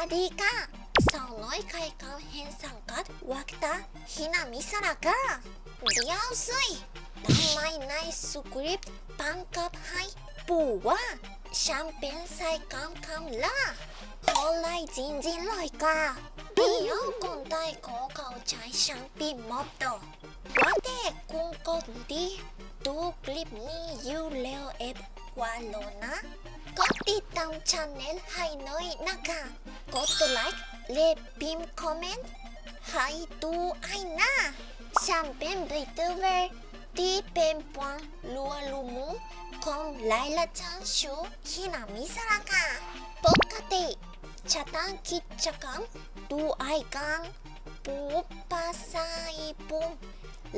วัสดีค่ะสาวน้อยไข่เกาเห็นสังกัดวักตาฮินามิสระค่ะเดี๋ยวสิทำไมในสคริปต์บังคับให้ปูว่าฉันเป็นใส่คำคำละโอไลจริงจริงเลยค่ะเดี๋ยวคนไทยเขอเข้าใจฉันปีมอบต่อว่าแต่คุณกดดีดูคลิปนี้อยู่แล้วเอฟกว่าโลนะกดติดตามช anel ให้หน่อยนะคะ กดไลค์และพิมพ์คอมเมนต์ให้ดูไอ้นะฉันเป็นบริตเวอร์ที่เป็นปวนลัวลูมูของไลลาจันชูฮินามิสระค่ะปกติจะตั้งกิจกรรมดูไอ้กันพูภาษาญี่ปุ่น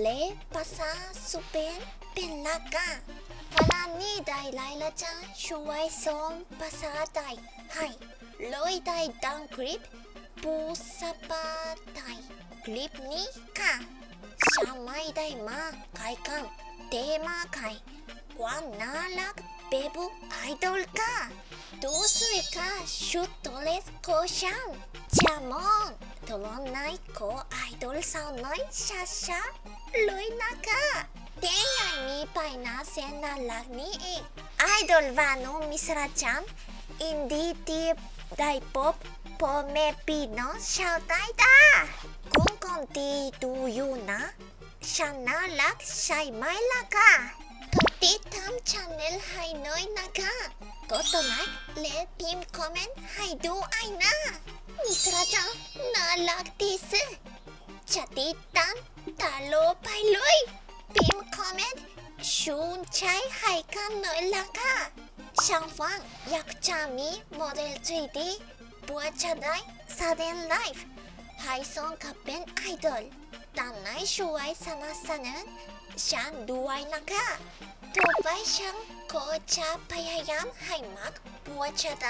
และภาษาสเปนเป็นหลักค่ะวันนี้ได้ไลลาจันช่วยสอนภาษาไทยให้ เลยได้ดังคลิปปูสปาไทยคลิปนี้ค่ะฉันไม่ได้มาขายกันเตมาขายความน่ารักแบบไอดอลค่ะดูสิค่ะชุดตัวเล็กของฉันจะมองตัวไหนของไอดอลสาวน้อยช้าๆเลยนะคะเตียงยังมีไป ได้พบพ่อแม่พี่น้องชาวไทยด้คุณคนที่ดูอยู่นะฉันน่ารักใช่ไหมล่ะค่ะกดติดตามช anel ให้หน่อยนะคะกดไลค์และพิมพ์คอมเมนต์ให้ดูไอ้นะมิสระจังน่ารักที่สุดจะติดตามตลอดไปเลยพิมพ์คอมเมนต์ ชูนใจให้กันหน่อยละค่ะช่างฟังอยากจะมีโมเดล 3D บัวจะได้แสดงไลฟ์ให้สมกับเป็นไอดอลตามไหนช่วยสนับสนุนฉันด้วยนะคะต่อไปฉันก็จะพยายามให้มากบัวจะไ